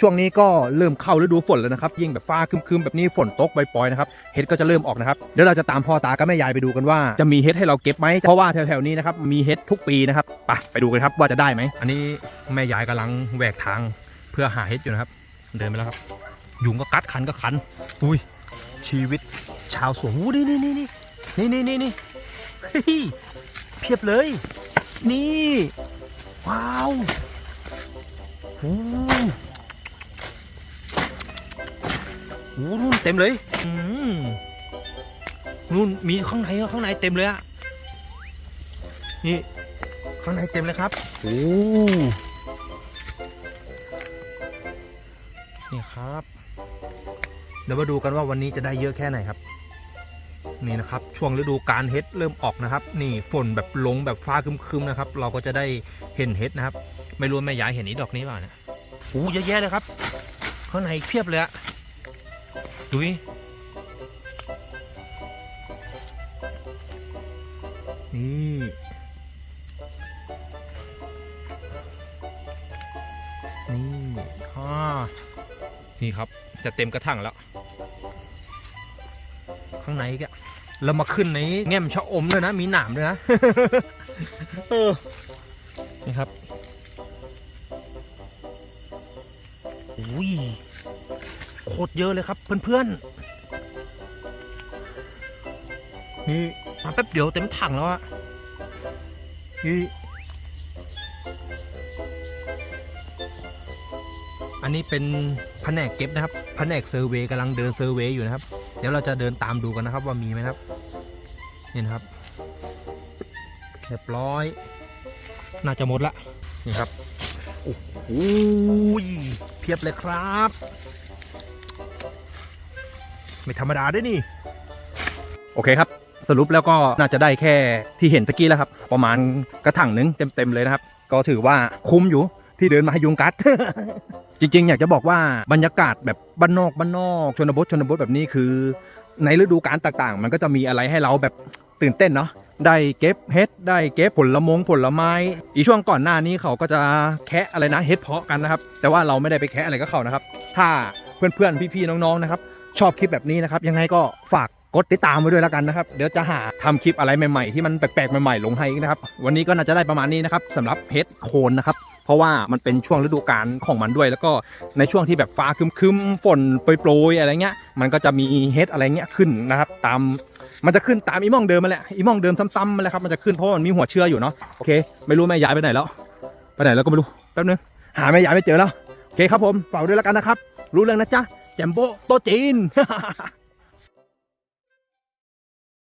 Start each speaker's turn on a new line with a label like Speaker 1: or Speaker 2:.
Speaker 1: ช่วงนี้ก็เริ่มเข้าฤดูฝนแล้วนะครับ ยิ่งแบบฟ้าคึมๆ แบบนี้ฝนตกปล่อยๆนะครับเห็ดก็จะเริ่มออกนะครับเดี๋ยวเราจะตามพ่อตากับแม่ยายไปดูกันว่าจะมีเห็ดให้เราเก็บไหมเพราะว่าแถวๆนี้นะครับมีเห็ดทุกปีนะครับไปไปดูกันครับว่าจะได้ไหมอันนี้แม่ยายกำลังแหวกทางเพื่อหาเห็ดอยู่นะครับ เดินไปแล้วครับ ยุงก็กัดขันก็ขัน อุ้ยชีวิตชาวสวนอู้นี่นี่นี่นี่นี่นี่นี่เฮ้ยเพียบเลย นี่ ว้าวโอ้ โหนู่นเต็มเลยนู่นมีข้างในข้างในเต็มเลยอะนี่ข้างในเต็มเลยครับโอ้นี่ครับ เดี๋ยวมาดูกันว่าวันนี้จะได้เยอะแค่ไหนครับ นี่นะครับ ช่วงฤดูการเห็ดเริ่มออกนะครับ นี่ฝนแบบลงแบบฟ้าคึมๆนะครับ เราก็จะได้เห็นเห็ดนะครับ ไม่รู้แม่ยายเห็นนี้ดอกนี้เปล่าเนี่ยโอ้เยอะแยะเลยครับ ข้างในเพียบเลยอะ ดูดินี่นี่อ่านี่ครับจะเต็มกระถางแล้ว ข้างในก็เรามาขึ้นในแง่มชะอมด้วยนะ มีหนามด้วยนะเออนี่ครับอุ้ยโค ตรเยอะเลยครับเพื่อนๆ นี่มาแป๊บเดียวเต็มถังแล้วอะนี่อันนี้เป็นแผนกเก็บนะครับแผนกเซอร์เวย์กำลังเดินเซอร์เวย์อยู่นะครับ เดี๋ยวเราจะเดินตามดูกันนะครับว่ามีไหมครับนี่นะครับเรียบร้อย น่าจะหมดละนี่ครับโอ้โหเพียบเลยครับ ไม่ธรรมดาด้วยนี่ โอเคครับ สรุปแล้วก็น่าจะได้แค่ที่เห็นตะกี้แล้วครับ ประมาณกระถางหนึ่งเต็มๆเลยนะครับ ก็ถือว่าคุ้มอยู่ที่เดินมาให้ยุงกัด จริงๆ อยากจะบอกว่าบรรยากาศแบบบ้านนอกบ้านนอกชนบทชนบทแบบนี้คือ ในฤดูกาลต่างๆ มันก็จะมีอะไรให้เราแบบตื่นเต้นเนาะได้เก็บเห็ดได้เก็บผลมงผลไม้ อีช่วงก่อนหน้านี้เขาก็จะแคะอะไรนะเห็ดเพาะกันนะครับ แต่ว่าเราไม่ได้ไปแคะอะไรกับเขานะครับ ถ้าเพื่อนๆ พี่ๆ น้องๆ นะครับ ชอบคลิปแบบนี้นะครับ ยังไงก็ฝากกดติดตามไว้ด้วยแล้วกันนะครับ เดี๋ยวจะหาทำคลิปอะไรใหม่ๆ ที่มันแปลกๆใหม่ๆลงให้อีกนะครับ วันนี้ก็น่าจะได้ประมาณนี้นะครับสำหรับเห็ดโคนนะครับ เพราะว่ามันเป็นช่วงฤดูกาลของมันด้วย แล้วก็ในช่วงที่แบบฟ้าคึมๆฝนโปรยๆอะไรเงี้ย มันก็จะมีเห็ดอะไรเงี้ยขึ้นนะครับ ตามมันจะขึ้นตามอีม่องเดิมมาแหละอีม่องเดิมซ้ำๆมาแหละครับมันจะขึ้นเพราะว่ามันมีหัวเชื้ออยู่เนาะโอเค ไม่รู้แม่ย้ายไปไหนแล้วไปไหนแล้วก็ไม่รู้แป๊บนึงหาแม่ย้ายไม่เจอแล้วโอเคครับผมฝากด้วยแล้วกันนะครับ รู้เรื่องนะจ๊ะ แจมโบโตจีน